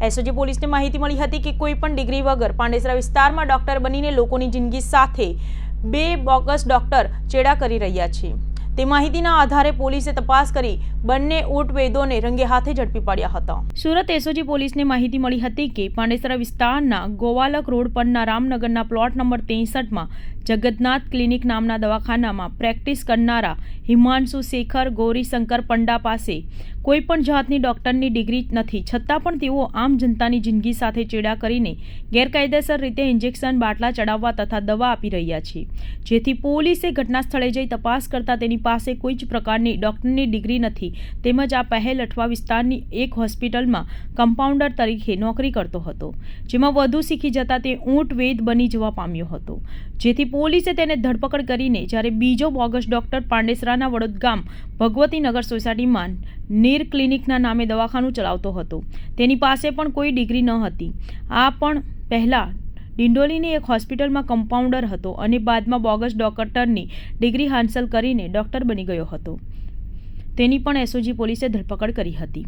SOG પોલીસને માહિતી મળી હતી કે કોઈ પણ ડિગ્રી વગર પાંડેસરા વિસ્તારમાં ડોક્ટર બનીને લોકોની જિંદગી સાથે બે બોગસ ડોક્ટર ચેડા કરી રહ્યા છે. તે માહિતીના આધારે પોલીસે તપાસ કરી બંને ઊંટ વૈદોને રંગે હાથે ઝડપી પાડ્યા હતા. સુરત એસઓજી પોલીસને માહિતી મળી હતી કે પાંડેસરા વિસ્તારના ગોવાલક રોડ પરના રામનગરના પ્લોટ નંબર ત્રેસઠમાં જગતનાથ ક્લિનિક નામના દવાખાનામાં પ્રેક્ટિસ કરનારા હિમાંશુ શેખર, ગૌરીશંકર પંડા પાસે કોઈપણ જાતની ડૉક્ટરની ડિગ્રી નથી. છતાં પણ તેઓ આમ જનતાની જિંદગી સાથે ચેડા કરીને ગેરકાયદેસર રીતે ઇન્જેક્શન, બાટલા ચડાવવા તથા દવા આપી રહ્યા છે. જેથી પોલીસે ઘટના સ્થળે જઈ તપાસ કરતા તેની પાસે કોઈ જ પ્રકારની ડૉક્ટરની ડિગ્રી નથી. તેમજ આ પહેલ અઠવા વિસ્તારની એક હોસ્પિટલમાં કમ્પાઉન્ડર તરીકે નોકરી કરતો હતો. જેમાં વધુ શીખી જતા તે ઊંટ વેદ બની જવા પામ્યો હતો. જેથી પોલીસે તેને ધરપકડ કરીને જ્યારે બીજો બોગસ ડોક્ટર પાંડેસરાના વડોદ ગામ ભગવતીનગર સોસાયટીમાં નીર ક્લિનિકના નામે દવાખાનું ચલાવતો હતો. તેની પાસે પણ કોઈ ડિગ્રી ન હતી. આ પણ પહેલાં ડિંડોલીની એક હોસ્પિટલમાં કમ્પાઉન્ડર હતો અને બાદમાં બોગસ ડોક્ટરની ડિગ્રી હાંસલ કરીને ડૉક્ટર બની ગયો હતો. તેની પણ એસઓજી પોલીસે ધરપકડ કરી હતી.